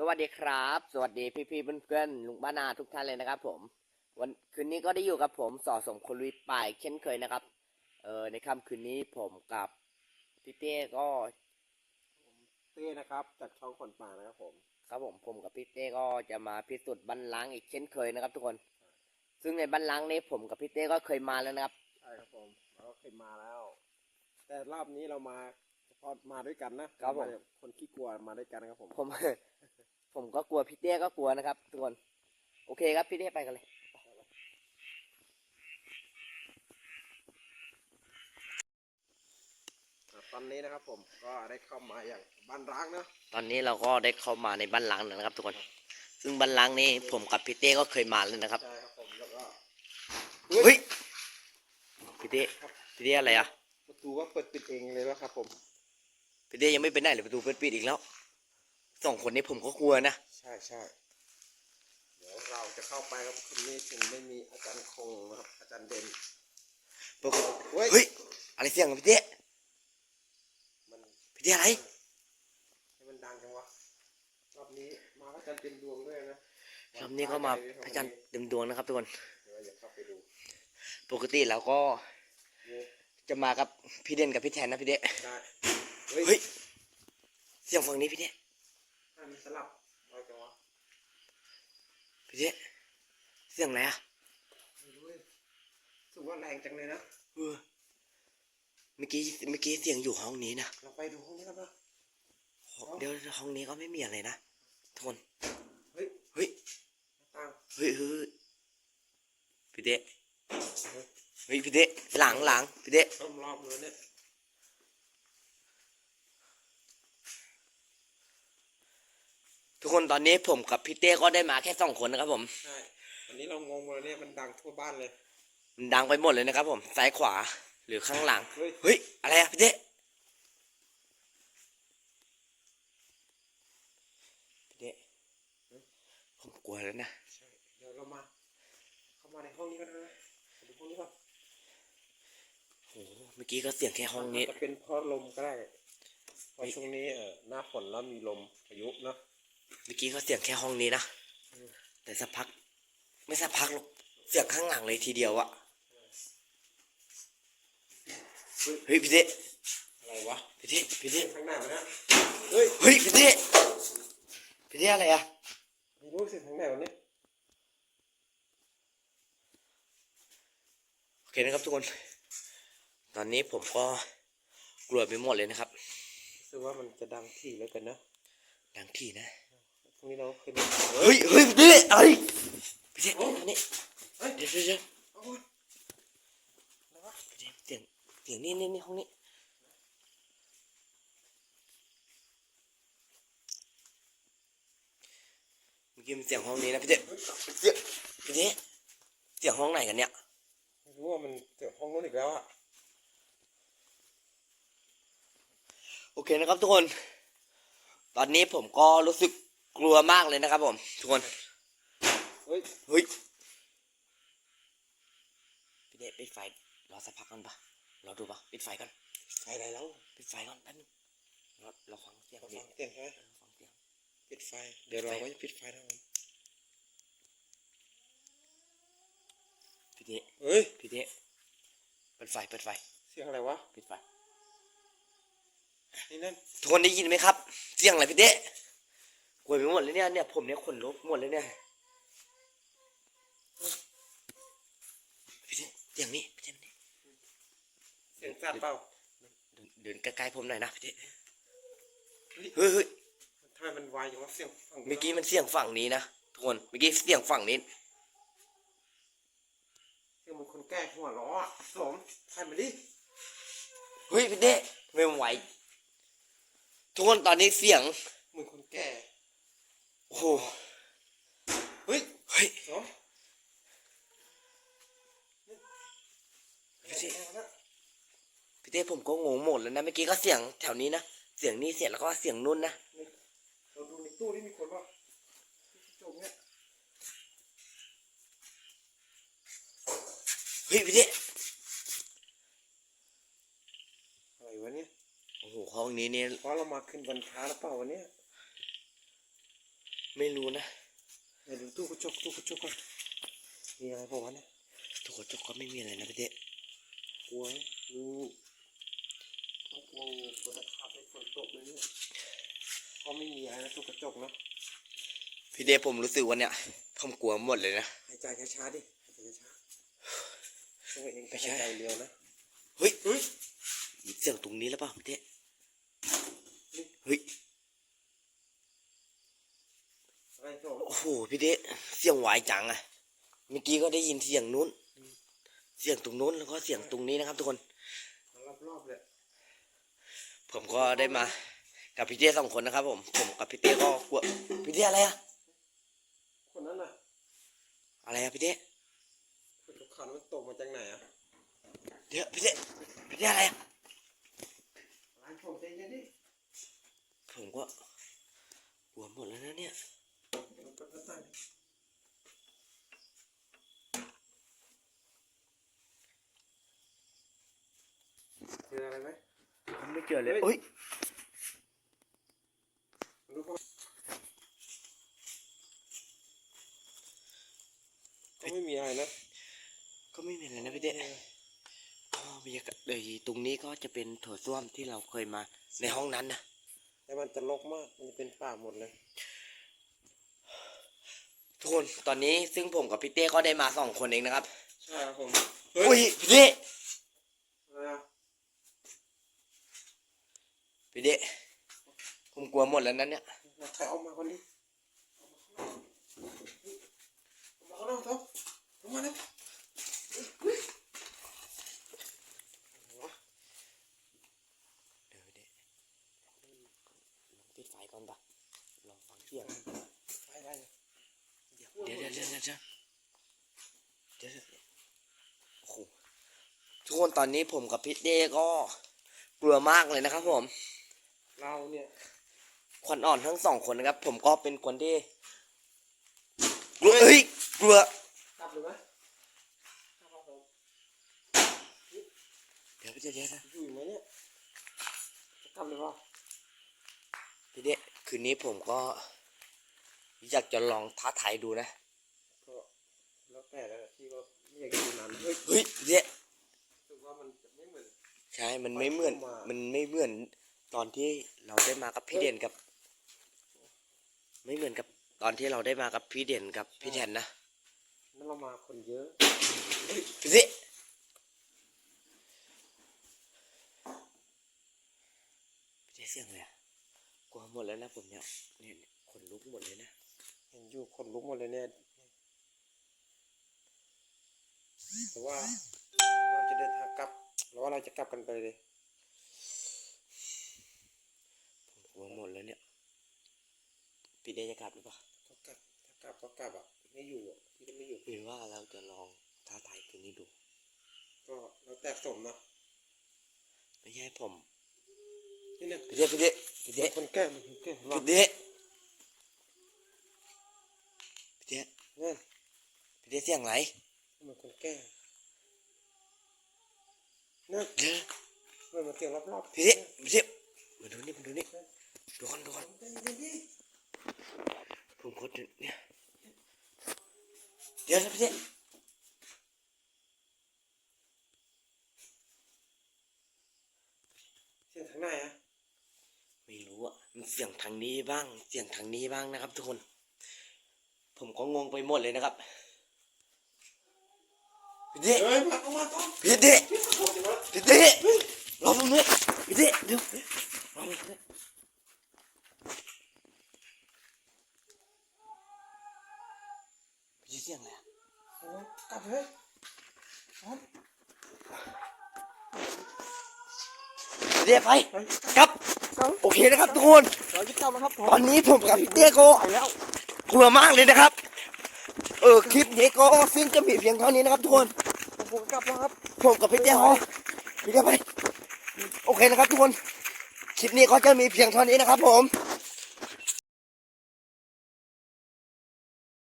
สวัสดีครับ สวัสดีพี่ๆเพื่อนๆลุงบ้านนาทุกท่านเลยนะครับ ผม วันคืนนี้ก็ได้อยู่กับผมสอสมคนลุยป่ายเช่นเคยนะครับ เออในค่ำคืนนี้ผมกับพี่เต้ก็เต้นะครับ จากช่องคนป่านะครับผม ครับผมผมกับพี่เต้ก็จะมาพิสูจน์บันลังก์อีกเช่นเคยนะครับ ทุกคน ซึ่งในบันลังก์นี้ผมกับพี่เต้ก็เคยมาแล้วนะครับใช่ครับผมเราก็เคยมาแล้ว แต่รอบนี้เรามาเฉพาะมาด้วยกันนะครับผมาคนขี้กลัวมาด้วยกันนะครับผม ผม ผมก็กลัวพี่เต้ก็กลัวนะครับทุกคนโอเคครับพี่เต้ไปกันเลยอะตอนนี้นะครับผมก็ได้เข้ามาอย่างบ้านร้างเนอะตอนนี้เราก็ได้เข้ามาในบ้านล้างแล้วนะครับ ทุกคน ซึ่งบ้านล้างนี้ผมกับพี่เต้ก็เคยมาแล้วนะครับใช่ครับผมแล้วก็เฮ้ยพี่เต้พี่เต้อะไรอะประตูก็เปิดปิดเองเลยว่าครับผมพี่เต้ยังไม่ไปไหนเลยประตูเปิดปิดอีกแล้ว สองคนนี้ผมก็กลัวนะ ใช่ใช่เดี๋ยวเราจะเข้าไปครับคืนนี้ถึงไม่มีอาจารย์คงนะครับ อาจารย์เด่นปกติเฮ้ยเฮ้ยอะไรเสียงอะพี่เต้มันพี่เต้อะไรให้มันดังจังวะรอบนี้มาพระจันทร์เต็มดวงด้วยนะรอบนี้ก็มาพระจันทร์เต็มดวงนะครับทุกคนเดี๋ยวเราจะเข้าไปดูปกติเราก็นี่จะมากับพี่เด่นกับพี่แทนนะพี่เต้ได้เฮ้ยเสียงฝั่งนี้พี่เต้ถ้า มันสลับเอาจังวะพี่เต้เสียงอะไรอะไม่รู้เลยรู้สึกว่าแรงจังเลยนะเออเมื่อกี้เมื่อกี้เสียงอยู่ห้องนี้นะเราไปดูห้องนี้กันปะเดี๋ยวห้องนี้ก็ไม่มีอะไรนะทุกคนเฮ้ยเฮ้ยหน้าต่างเฮ้ยเฮ้ยพี่เต้เฮ้ยเฮ้ยพี่เต้หลังหลังพี่เต้รอบรอบๆเลยเนี่ย ทุกคนตอนนี้ผมกับพี่เต้ก็ได้มาแค่สองคนนะครับผม ใช่อันนี้เรางงเลยเนี่ยมันดังทั่วบ้านเลย มันดังไปหมดเลยนะครับผม ซ้ายขวาหรือข้างหลัง เฮ้ย เฮ้ย อะไรอะพี่เต้พี่เต้ผมกลัวแล้วนะ ใช่ เดี๋ยวเรามา เข้ามาในห้องนี้กันนะไปดูห้องนี้ก่อนโอ้โหเมื่อกี้ก็เสียงแค่ห้องนี้จะเป็นเพราะลมก็ได้เพราะช่วงนี้เออหน้าฝนแล้วมีลมพายุเนอะ เมื่อกี้ก็เสียงแค่ห้องนี้นะ แต่สักพัก ไม่สักพักหรอกเสียงข้างหลังเลยทีเดียวอะเฮ้ยพี่เต้อะไรวะพี่เต้พี่เต้ข้างหน้ามันนะเฮ้ยเฮ้ยพี่เต้พี่เต้อะไรอะไม่รู้สิข้างไหนวันนี้โอเคนะครับทุกคน ตอนนี้ผมก็กลัวไปหมดเลยนะครับรู้สึกว่ามันจะดังที่แล้วกันนะดังที่นะ ตรงนี้เราเคยดูเฮ้ยเฮ้ยพี่เต้อะไรพี่เต้อันนี้เฮ้ยเดี๋ยวเดี๋ยวเดี๋ยวเอาก่อนอะไรวะพี่เต้เสียงเสียงนี่นี่นี่ห้องนี้เมื่อกี้มันเสียงห้องนี้นะพี่เต้เสียงพี่เต้เสียงห้องไหนกันเนี่ยไม่รู้ว่ามันเจอห้องนู้นอีกแล้วอะโอเคนะครับทุกคน ตอนนี้ผมก็รู้สึก กลัวมากเลยนะครับผม ทุกคน เฮ้ย เฮ้ย พี่เดชปิดไฟรอสักพักก่อนปะรอดูปะปิดไฟก่อนไฟอะไรแล้วปิดไฟก่อนแป๊บนึงรอรอฟังเสียงเราดิฟังเสียงใช่ไหมเออฟังเสียงปิดไฟ เดี๋ยวเราก็จะปิดไฟนะผมพี่เดชเฮ้ย พี่เดชเปิดไฟ เปิดไฟ เสียงอะไรวะ ปิดไฟ นี่นั่นทุกคนได้ยินไหมครับ เสียงอะไรพี่เดช กลัวไปหมดเลยเนี่ยเนี่ยผมเนี่ยขนลุกหมดเลยเนี่ยพี่เดชเสียงนี้พี่เดชนี่เสียงสัตว์เปล่าเดินเดินใกล้ๆผมหน่อยนะพี่เดชเฮ้ยเฮ้ยเฮ้ยทำไมมันไวอย่างวะเสียงฝั่งเมื่อกี้มันเสียงฝั่งนี้นะทุกคนเมื่อกี้เสียงฝั่งนี้เสียงเหมันคนแก่หัวล้ออะสมใช่ไหมดิเฮ้ยพี่เต้ไม่ไหวทุกคนตอนนี้เสียงเหมือนคนแก่ โอ้โหเฮ้ยเฮ้ยสมพี่เต้พี่เต้ผมก็งงหมดแล้วนะเมื่อกี้ก็เสียงแถวนี้นะเสียงนี้เสียงแล้วก็เสียงนู้นนะเราดูในตู้นี่มีคนป่ะจงเนี่ยเฮ้ยพี่เต้อะไรวะเนี่ยโอ้โหห้องนี้เนี่ยเพราะเรามาขึ้นวันพระหรือเปล่าวันเนี้ย ไม่รู้นะไหนดูตู้กระจกตู้กระจกก่อนมีอะไรบอกว่าวะเนี่ยทุกคนทุกคนไม่มีอะไรนะพี่เต้กลัวไหมดูต้องกลัวงูกลัวตะขาบให้ฝนตกเลยเนี่ยก็ไม่มีอะไรนะตู้กระจกเนาะพี่เต้ผมรู้สึกว่าเนี่ยผมกลัวหมดเลยนะหายใจช้าๆดิหายใจช้าๆตัวเองไม่ใช่หายใจเร็วนะเฮ้ยเฮ้ยมีเสียงตรงนี้แล้วเปล่าพี่เต้เฮ้ย อะไร โถโอ้โหพี่เต้เสียงหวายจังอะเมื่อกี้ก็ได้ยินเสียงนู้น เสียงตรงนู้นแล้วก็เสียงตรงนี้นะครับ ทุกคนรอบๆเลยผมก็ได้มา กับพี่เต้สองคนนะครับ ผม ผมกับพี่เต้ก็กลัวพี่เต้อะไรอะคนนั้นน่ะอะไรอะพี่เต้คนทุกขันมันตกมาจากไหนอะเดี๋ยวพี่เต้พี่เต้อะไรอะร้านผมใจเย็นดิผมก็กลัวหมดแล้วนะเนี่ยมัน ก็ตั้งเจออะไรไหมผมไม่เจอเลยเฮ้ยเฮ้ยรู้ป่ะก็ไม่มีอะไรนะ ก็ไม่มีอะไรนะพี่เต้ก็บรรยากาศเลยตรงนี้ก็จะเป็นโถส้วมที่เราเคยมาในห้องนั้นนะแต่มันจะรกมาก มันจะเป็นป่าหมดเลย ทุกคนตอนนี้ซึ่งผมกับพี่เต้ก็ได้มาสองคนเองนะครับ ใช่ครับผมอุ้ยพี่เต้อะไรอะพี่เต้ผมกลัวหมดแล้วนั้นเนี่ยใครเอามาคนนี้เอามาข้างนอกเถอะเอามาเลยเดี๋ยวพี่เต้ลองปิดไฟก่อนปะลองฟังเสียง ไปได้เลย เดี๋ยว เดี๋ยวเดี๋ยวเดี๋ยวเดี๋ยวเดี๋ยวเดี๋ยวโอ้โหทุกคนตอนนี้ผมกับพี่เต้ก็กลัวมากเลยนะครับผม เราเนี่ยขวัญอ่อนทั้งสองคนนะครับ ผมก็เป็นคนที่กลัวเอ้ยกลัวกลับเลยไหมกลับครับผมเดี๋ยวพี่เต้เดี๋ยวนะอยู่ไหมเนี่ยจะกลับเลยป่ะพี่เต้คืนนี้ผมก็ อยากจะลองท้าทายดูนะ ก็แล้วแต่แล้วที่ว่าไม่ อยากจะอยู่นานเฮ้ยเฮ้ยพี่เต้รู้สึกว่ามันจะไม่เหมือน ใช่ มันไม่เหมือนเข้ามามัมันไม่เหมือนตอนที่เราได้มากับพี่เด่นกับ ไม่เหมือนกับตอนที่เราได้มากับพี่เด่นกับพี่แทนนะนั่นเรามาคนเยอะพี่เต้พี่เต้เสียงอะไรอะกลัวหมดแล้วนะผมเนี่ยเนี่ยขนลุกหมดเลยนะ เห็นอยู่คนลุกหมดเลยเนี่ย แต่ว่าเราจะเดินทางกลับหรือว่าเราจะกลับกันไปเลยผมกลัวหมดแล้วเนี่ยพี่เต้จะกลับหรือเปล่าก็กลับถ้ากลับก็กลับอะไม่อยู่อะที่ก็ไม่อยู่หรือว่าเราจะลองท้าทายคืนนี้ดู ก็แล้วแต่สมเนาะไม่ใช่ผมนี่เนี่ยพี่เต้พี่เต้พี่เต้คนแก่มันคนแก่ว่าพี่เต้พี่เต้เนี่ยพี่เต้เสียงไหน มันคนแก่เนี่ยเดี๋ยวมันมาเสียงรอบๆพี่เต้พี่เต้มาดูนี่มาดูนี่ดูก่อนดูก่อนใจเย็นดิผมกดเนี่ยเดี๋ยวนะพี่เต้เสียงทางไหนอะไม่รู้อะมันเสียงทางนี้บ้าง เสียงทางนี้บ้างนะครับ ทุกคน ผมก็งงไปหมดเลยนะครับ พี่เต้เฮ้ยมาเอามาต้อมพี่เต้โอ้ยมาพี่เต้รอผมด้วยพี่เต้เดี๋ยวรอผมด้วยพี่เสียงอะไรอะเอากลับเลยเรียไปครับโอเคนะครับทุกคนตอนนี้ผมกับพี่เต้ก็กลัวมากเลยนะครับ เออคลิปนี้ก็ซึ่งจะมีเพียงเท่านี้นะครับทุกคน ผมกลับแล้วครับ ผมกับพี่เต้ฮอพี่เต้ไป โอเคนะครับทุกคน คลิปนี้ก็จะมีเพียงเท่านี้นะครับผม